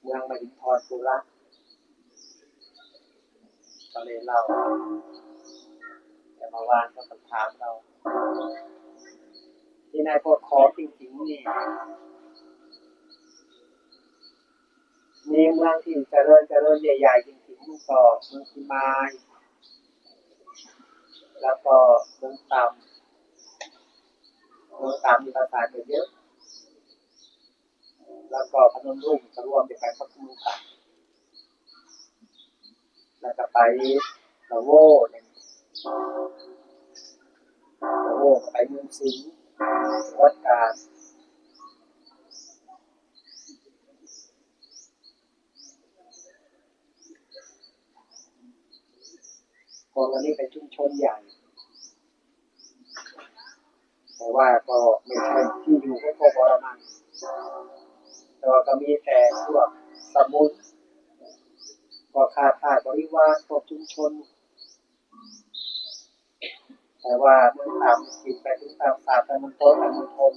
เมืองมหินทรปุระก็เลยเล่าแต่เมื่อวานก็คำถามเรา ที่นายพวกขอจริงๆนี่มีเมืองที่เจริญเจริญใหญ่ๆจริงๆมันก็เมืองพิมายแล้วก็เมืองตำเมืองตำมีภาษาเยอะ แล้วก็พนมรุ่งจะร่วมเป็นการพักมือกันแล้วก็ไปละโวเนี่ยละโวไปเมืองสิงห์วัดกาญคนวันนี้เป็นชุมชนใหญ่ แต่ว่าก็ไม่ใช่ที่อยู่ของพวกบรมัน แต่ว่าก็มีแต่พวกสมุนก็ขาดขาดบริวารพวกชุมชน แต่ว่าเมือต่ำติดไปถึงตามศาสตร์ตามมันโตตามมันทน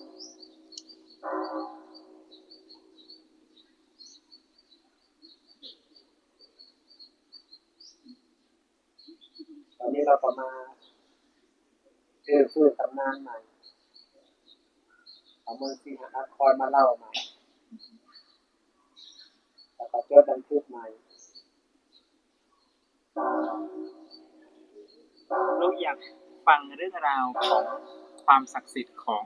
ตอนนี้เราก็มาเออฟื้นตำนานใหม่เอาเมืองศรีหนครมาเล่าใหม่ แล้วก็จดบันทึกใหม่เราอยากฟังเรื่องราวของความศักดิ์สิทธิ์ของ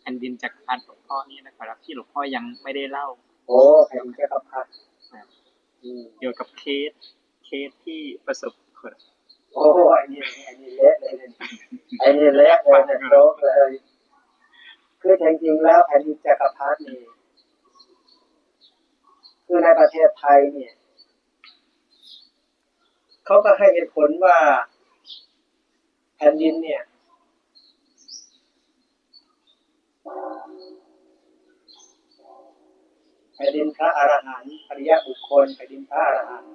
แผ่นดินจักรพรรดิหลวงพ่อนี่นะครับ ที่หลวงพ่อยังไม่ได้เล่า โอ้แผ่นจักรพรรดิอืมเกี่ยวกับเคสเคสที่ประสบผลโอ้ไอ้นี่ไอ้นี่เละเลยเนี่ยไอ้นี่เละเลยเนี่ยโจ๊กเลยคือจริงๆแล้วแผ่นดินจักรพรรดินี่ คือในประเทศไทยเนี่ยเขาก็ให้เหตุผลว่าแผ่นดินเนี่ย แผ่นดินพระอรหันต์อริยบุคคลแผ่นดินพระอรหันต์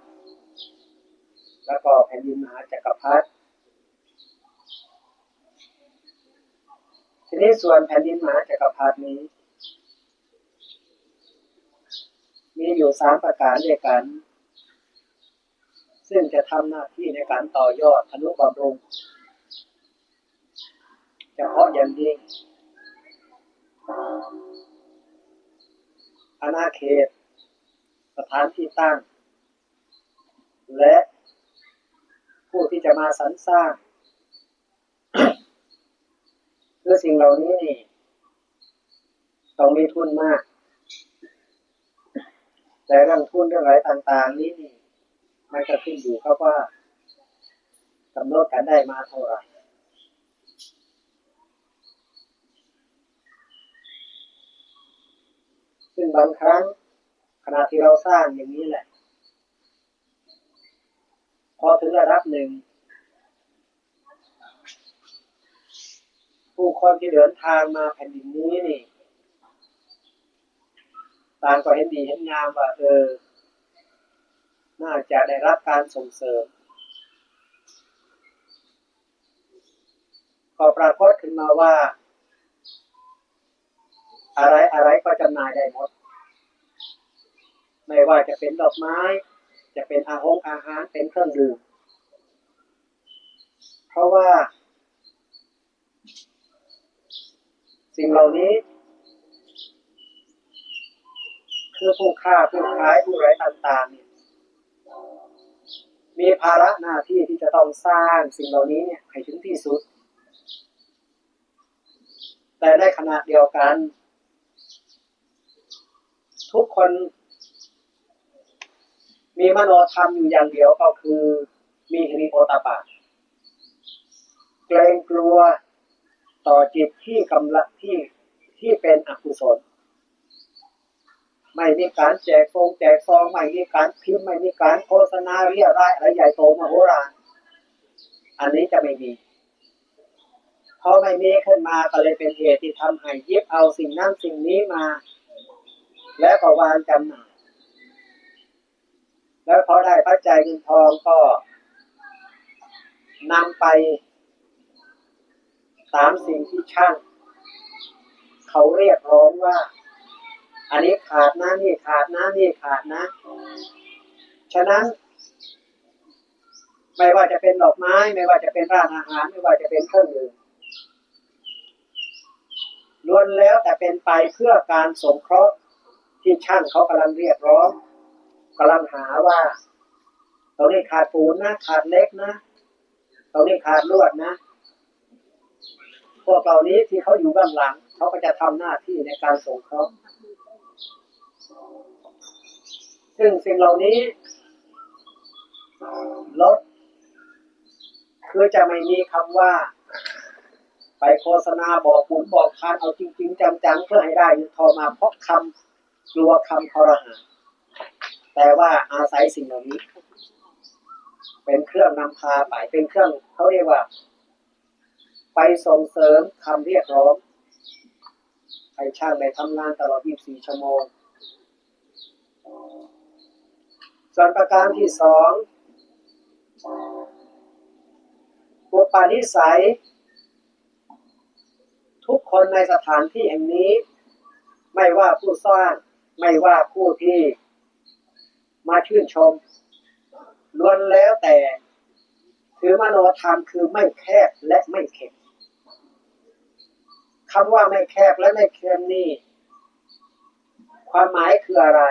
แล้วก็แผ่นดินมหาจักรพรรดิทีนี้ส่วนแผ่นดินมหาจักรพรรดินี้ มีอยู่สามประการด้วยกัน ซึ่งจะทำหน้าที่ในการต่อยอดอนุบำรุงเฉพาะอย่างยิ่งอาณาเขต สถานที่ตั้ง และผู้ที่จะมาสรรสร้างคือสิ่งเหล่านี้นี่ต้องมีทุนมาก แต่เรื่องทุนเรื่องอะไรต่างๆ นี้นี่มันก็ขึ้นอยู่ครับว่ากำหนดกันได้มาเท่าไหร่ซึ่งบางครั้งขณะที่เราสร้างอย่างนี้แหละ พอถึงระดับหนึ่ง ผู้คนที่เดินทางมาแผ่นดินนี้นี่ ตางก็เห็นดีเห็นงามว่าเออน่าจะได้รับการส่งเสริมก็ปรากฏขึ้นมาว่า อะไรอะไรก็จำหน่ายได้หมด ไม่ว่าจะเป็นดอกไม้ จะเป็นอาหงอาหารเป็นเครื่องดื่มเพราะว่า สิ่งเหล่านี้ คือผู้ค้าผู้ขายผู้ไร้ต่างๆเนี่ยมีภาระหน้าที่ที่จะต้องสร้างสิ่งเหล่านี้เนี่ยให้ถึงที่สุด แต่ในขณะเดียวกัน ทุกคน มีมโนธรรมอยู่อย่างเดียวก็คือ มีฮิริโอตปะเกรงกลัวต่อจิตที่กำลังที่ที่เป็นอกุศล ไม่มีการแจกฟงแจกซองไม่มีการพิมพ์ไม่มีการโฆษณาเรียรายอะไรใหญ่โตมโหฬารอันนี้จะไม่มีพอไม่มีขึ้นมาก็เลยเป็นเหตุที่ทำให้ยิบเอาสิ่งนั้นสิ่งนี้มา แล้วก็วางจำหน่ายแล้วพอได้ปัจจัยเงินทองก็นำไปตามสิ่งที่ช่าง เขาเรียกร้องว่า อันนี้ขาดนะนี่ขาดนะนี่ขาดนะ ฉะนั้น ไม่ว่าจะเป็นดอกไม้ ไม่ว่าจะเป็นร้านอาหาร ไม่ว่าจะเป็นเครื่องดื่มล้วนแล้วแต่เป็นไปเพื่อการสงเคราะห์ที่ช่างเขากำลังเรียกร้องกำลังหาว่าตรงนี้ขาดปูนนะขาดเล็กนะตรงนี้ขาดลวดนะ พวกเหล่านี้ที่เขาอยู่เบื้องหลัง เขาก็จะทำหน้าที่ในการสงเคราะห์ ซึ่งสิ่งเหล่านี้ลดคือจะไม่มีคำว่า ไปโฆษณาบอกปุ๋มบอกทานเอาจริง ๆจังๆเพื่อให้ได้เงินทอมาเพราะคำกลัวคำคอรหาแต่ว่าอาศัยสิ่งเหล่านี้ เป็นเครื่องนำพาไปเป็นเครื่องเขาเรียกว่า ไปส่งเสริมคำเรียกร้องให้ช่างได้ทำงานตลอด 24 ชั่วโมง ส่วนประการที่สองปุปานิสัย ทุกคนในสถานที่แห่งนี้ ไม่ว่าผู้สร้างไม่ว่าผู้ที่ มาชื่นชมล้วนแล้วแต่ถือมโนธรรมคือไม่แคบและไม่เข็มคำว่าไม่แคบและไม่เค็มนี่ ความหมายคืออะไร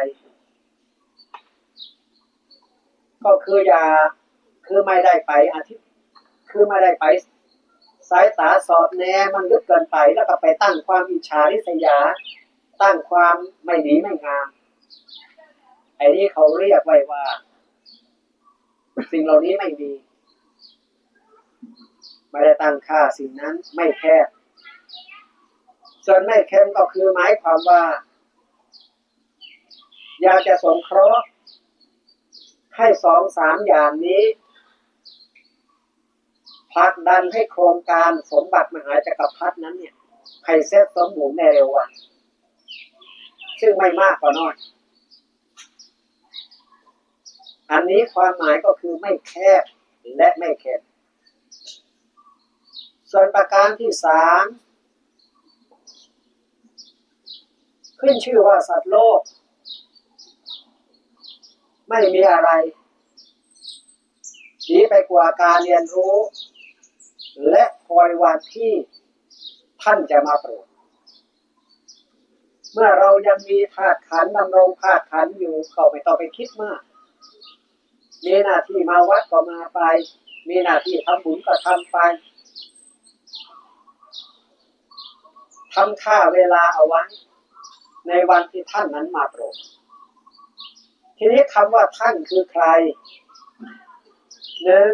ก็คืออย่าคือไม่ได้ไปอาทิตย์คือไม่ได้ไป สายตาสอดแนมันลึกเกินไปแล้วก็ไปตั้งความอิจฉาริษยา ตั้งความไม่ดีไม่งามไอ้นี่เขาเรียกไว้ว่า สิ่งเหล่านี้ไม่มีไม่ได้ตั้งค่าสิ่งนั้นไม่แคบส่วนไม่เข้มก็คือหมายความว่า อยากจะสงเคราะห์ ให้สองสามอย่างนี้ผลักดันให้โครงการสมบัติมหาจักรพรรดินั้นเนี่ยให้เสร็จสมบูรณ์ในเร็ววัน ซึ่งไม่มากก็น้อย อันนี้ความหมายก็คือไม่แคบและไม่เข็มส่วนประการที่สามขึ้นชื่อว่าสัตว์โลก ไม่มีอะไรดีไปกว่าการเรียนรู้ และคอยวันที่ท่านจะมาโปรดเมื่อเรายังมีธาตุขันธ์ดำรงธาตุขันธ์อยู่เขาไม่ต้องไปคิดมาก มีหน้าที่มาวัดก็มาไป มีหน้าที่ทำบุญก็ทำไปทำค่าเวลาเอาไว้ ในวันที่ท่านนั้นมาโปรด ทีนี้คำว่าท่านคือใครหนึ่ง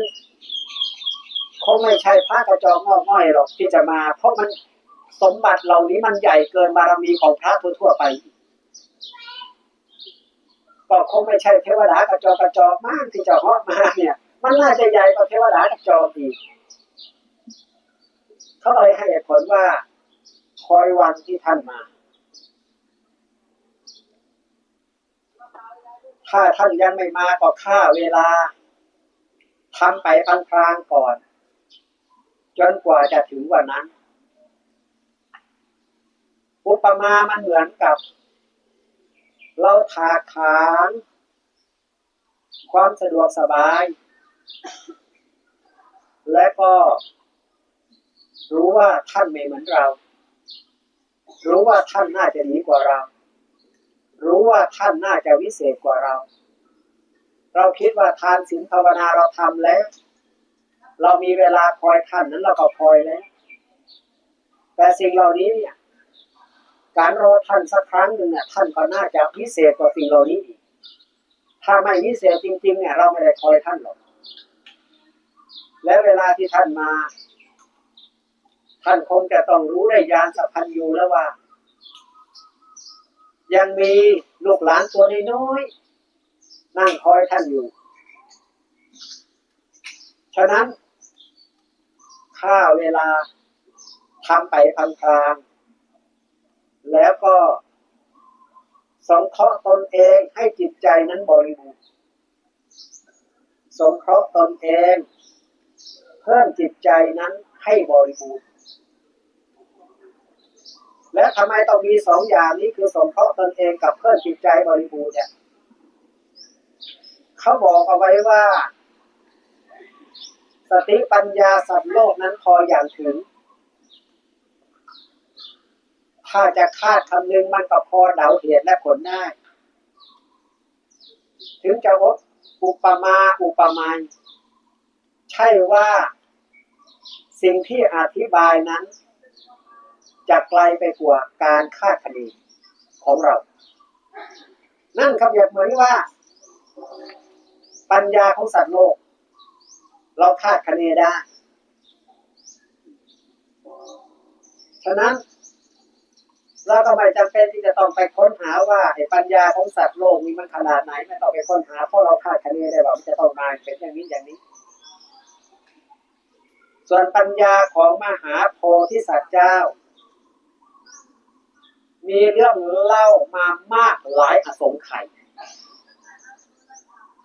คงไม่ใช่พระกระจอกงอกง่อยหรอกที่จะมา เพราะมันสมบัติเหล่านี้มันใหญ่เกินบารมีของพระทั่วไป ก็คงไม่ใช่เทวดากระจอกระจอมากที่จะเหาะมาเนี่ย มันน่าจะใหญ่กว่าเทวดากระจอกอีกเขาเลยให้ผลว่า คอยวันที่ท่านมา ถ้าท่านยังไม่มาก็ฆ่าเวลาทำไปพลางๆก่อน จนกว่าจะถึงวันนั้น อุปมา มันเหมือนกับ เราถากถางความสะดวกสบาย และก็รู้ว่าท่านไม่เหมือนเรา รู้ว่าท่านน่าจะดีกว่าเรา รู้ว่าท่านน่าจะวิเศษกว่าเรา เราคิดว่าทานศีลภาวนาเราทำแล้ว เรามีเวลาคอยท่านนั้นเราก็คอยแล้ว แต่สิ่งเหล่านี้เนี่ยการรอท่านสักครั้งหนึ่งเนี่ยท่านก็น่าจะวิเศษกว่าสิ่งเหล่านี้อีกถ้าไม่วิเศษจริง ๆ เนี่ย เราไม่ได้คอยท่านหรอก และเวลาที่ท่านมา ท่านคงจะต้องรู้ได้ยานสัพพันยูแล้วว่า ยังมีลูกหลานตัวน้อยๆนั่งคอยท่านอยู่ ฉะนั้นค่าเวลาทำไปพลางแล้วก็สงเคราะห์ตนเองให้จิตใจนั้นบริบูรณ์สงเคราะห์ตนเอง เพิ่มจิตใจนั้นให้บริบูรณ์ และทำไมต้องมีสองอย่างนี้คือสงเคราะห์ตนเองกับเพื่อนจิตใจบริบูรณ์เนี่ยเขาบอกเอาไว้ว่า สติปัญญาสัตว์โลกนั้นพออย่างถึง ถ้าจะคาดคำนึงมันก็พอเดาเหตุและผลได้ ถึงจะวดอุปมาอุปไมยใช่ว่าสิ่งที่อธิบายนั้น จะไกลไปกว่าการคาดคะเนของเรา นั่นคำเหมือนว่า ปัญญาของสัตว์โลก เราคาดคะเนได้ ฉะนั้นเราก็ไม่จำเป็นที่จะต้องไปค้นหาว่าไอ้ปัญญาของสัตว์โลกนี้มันขนาดไหนไม่ต้องไปค้นหาเพราะเราคาดคะเนได้ว่ามันจะต้องมาเป็นอย่างนี้อย่างนี้ ส่วนปัญญาของมหาโพธิสัตว์เจ้า มีเรื่องเล่ามามากหลายอสงไขย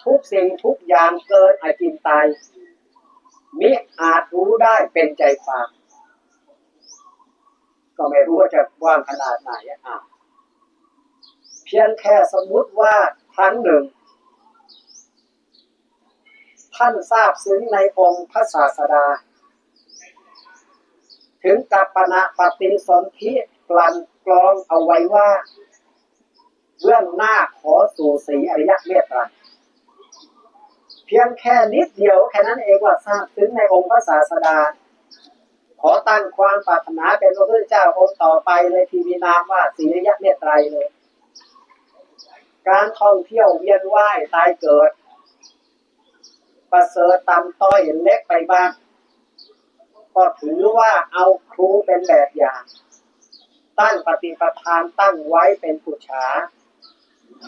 ทุกสิ่งทุกอย่างเกินอาจินไตยมิอาจรู้ได้เป็นใจความก็ไม่รู้ว่าจะกว้างขนาดไหนอะเพียงแค่สมมุติว่าครั้งหนึ่ง ท่านทราบซึ้งในองค์พระศาสดา ถึงกับปณะปฏิสนธิกลั่นกรองเอาไว้ว่า เรื่องหน้าขอสู่สีอริยเมตตาเพียงแค่นิดเดียวแค่นั้นเองว่าทราบซึ้งในองค์พระศาสดา ขอตั้งความปรารถนาเป็นพระพุทธเจ้าองค์ต่อไปเลยที่มีนามว่าสีอริยเมตไตรเลย การท่องเที่ยวเวียนว่ายตายเกิดประเสริฐต่ำต้อยเล็กไปบ้าง ก็ถือว่าเอาครูเป็นแบบอย่าง ตั้งปฏิปทานตั้งไว้เป็นผู้ฉา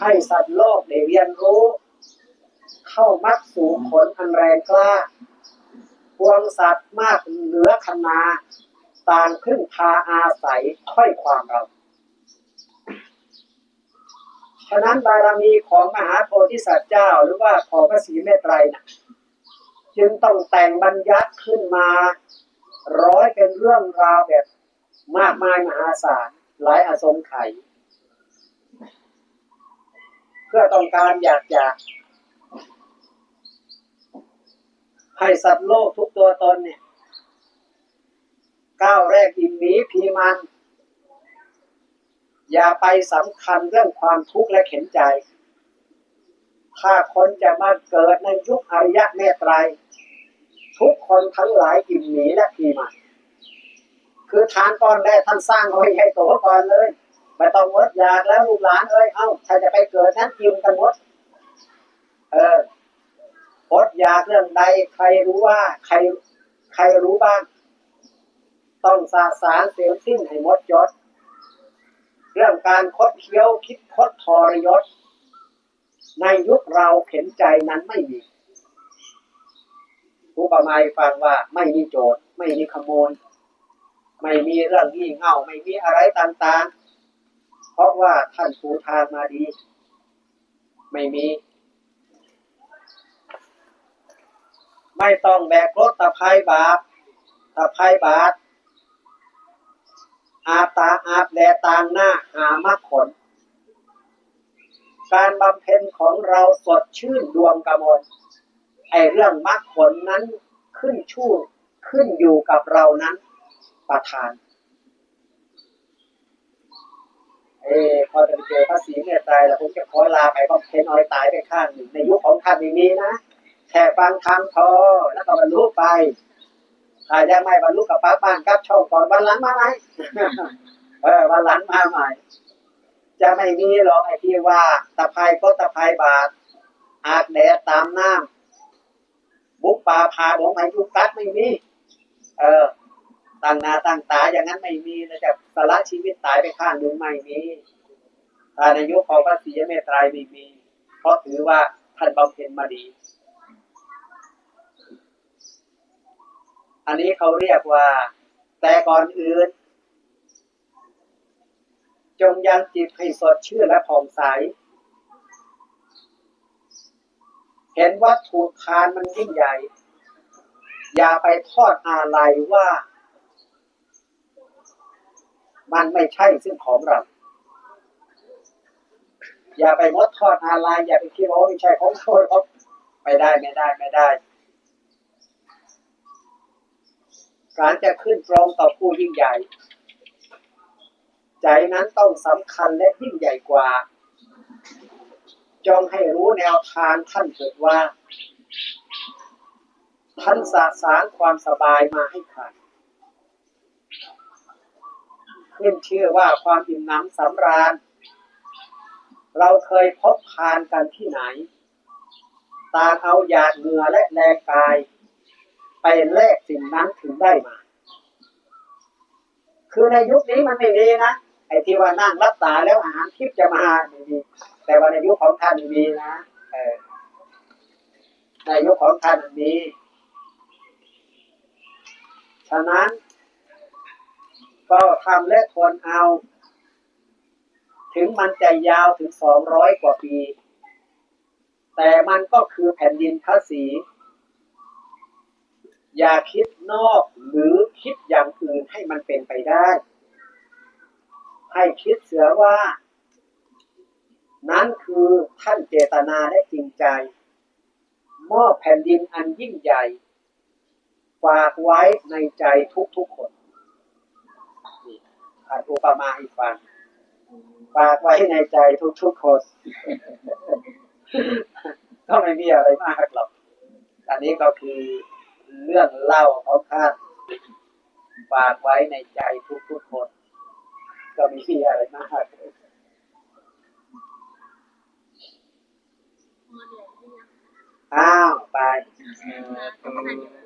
ให้สัตว์โลกได้เรียนรู้ เข้ามักสู่ผลอันแรงกล้าพวงสัตว์มากเหนือคณาต่างพึ่งพาอาศัยถ้อยความเรา ฉะนั้นบารมีของมหาโพธิสัตว์เจ้าหรือว่าของพระศรีเมตไตรนะจึงต้องแต่งบัญญัติขึ้นมา ร้อยเป็นเรื่องราวแบบมากมายมหาศาลหลายอสงไขยเพื่อต้องการอยากจะให้สัตว์โลกทุกตัวตนเนี่ยก้าวแรกอิ่มหมีพีมัน อย่าไปสำคัญเรื่องความทุกข์และเข็นใจ ถ้าคนจะมาเกิดในยุคอริยะเมตไตร ทุกคนทั้งหลายอิ่มหมีและพีมันคือทานก้อนแรกท่านสร้างเอาไว้ให้ตัวก่อนเลยไม่ต้องวดอยากแล้วลูกหลานเอ้ยเอ้าถ้าจะไปเกิดนั้นกินกันหมดเอออดอยากเรื่องใดใครรู้ว่า ใครใครรู้บ้าง ต้องสาสารเสียสิ้นให้หมดยศเรื่องการคดเคี้ยวคิดคดทรยศในยุคเราเข็นใจนั้นไม่มี ผู้ประมาณฟังว่าไม่มีโจรไม่มีขโมย ไม่มีเรื่องยี่เง่าไม่มีอะไรต่างๆ เพราะว่าท่านผูทางมาดี ไม่มี ไม่ต้องแบกรถตะไคร่บาปตะไคร่บาทอาตาอาบแดตางหน้าหามรรคผลการบำเพ็ญของเราสดชื่นดวงกระมวล อเรื่องมรรคผลนั้นขึ้นชู่ขึ้นอยู่กับเรานั้น ประทาน เออพอจะไปเจอพระศรีเมตไตรแล้วผมจะขอลาไปบำเพ็ญอ้อยตายไปข้างหนึ่งในยุคของท่านนี้นะแค่ฟังธรรมพอแล้วก็บรรลุไปถ้ายังไม่บรรลุกับป้าบ้านกับช่องก่อนวันหลังมาไหมเออวันหลังมาใหม่ จะไม่มีหรอกไอ้ที่ว่าตะไคร่ก็ตะไคร่บาทอาบแดดตามน้ำ บุกป่าพาดงไม้ยุกัดไม่มี เออตั้งนาตั้งตาอย่างนั้นไม่มีนะจะสละชีวิตตายไปข้างหนึ่งไม่มีถ้าในยุคของพระศรีเมตไตรไม่มี เพราะถือว่าท่านบำเพ็ญมาดี อันนี้เขาเรียกว่า แต่ก่อนอื่น จงยังจิตให้สดชื่นและผ่องใส เห็นวัตถุทานมันยิ่งใหญ่ อย่าไปทอดอาลัยว่า มันไม่ใช่ซึ่งของเรา อย่าไปมดทอดอะไรอย่าไปคิดว่าไม่ใช่ของเราหรอกไม่ได้ไม่ได้ไม่ได้ การจะขึ้นตรงต่อผู้ยิ่งใหญ่ ใจนั้นต้องสำคัญและยิ่งใหญ่กว่า จงให้รู้แนวทางท่านเถิดว่า ท่านสะสางความสบายมาให้ใครขึ้นชื่อว่าความอิ่มหนำสำราญ เราเคยพบพานกันที่ไหน ตาเอาหยาดเหงื่อและแรงกาย ไปแลกสิ่งนั้นถึงได้มา คือในยุคนี้มันไม่มีนะ ไอ้ที่ว่านั่งรับตาแล้วอาหารทิพย์จะมาไม่มี แต่ว่าในยุคของท่านมีนะเออในยุคของท่านมี ฉะนั้น ก็ทำและทนเอา ถึงมันจะยาวถึงสองร้อยกว่าปี แต่มันก็คือแผ่นดินพระศรีอย่าคิดนอกหรือคิดอย่างอื่นให้มันเป็นไปได้ ให้คิดเสือว่า นั้นคือท่านเจตนาและจริงใจ มอบแผ่นดินอันยิ่งใหญ่ ฝากไว้ในใจทุกๆคนอานอุปมาให้ฟังฝากไว้ในใจทุกๆคนก็ไม่มีอะไรมากหรอก อันนี้ก็คือเรื่องเล่าของท่านฝากไว้ในใจทุกๆคน ก็ไม่มีอะไรมาก 啊拜拜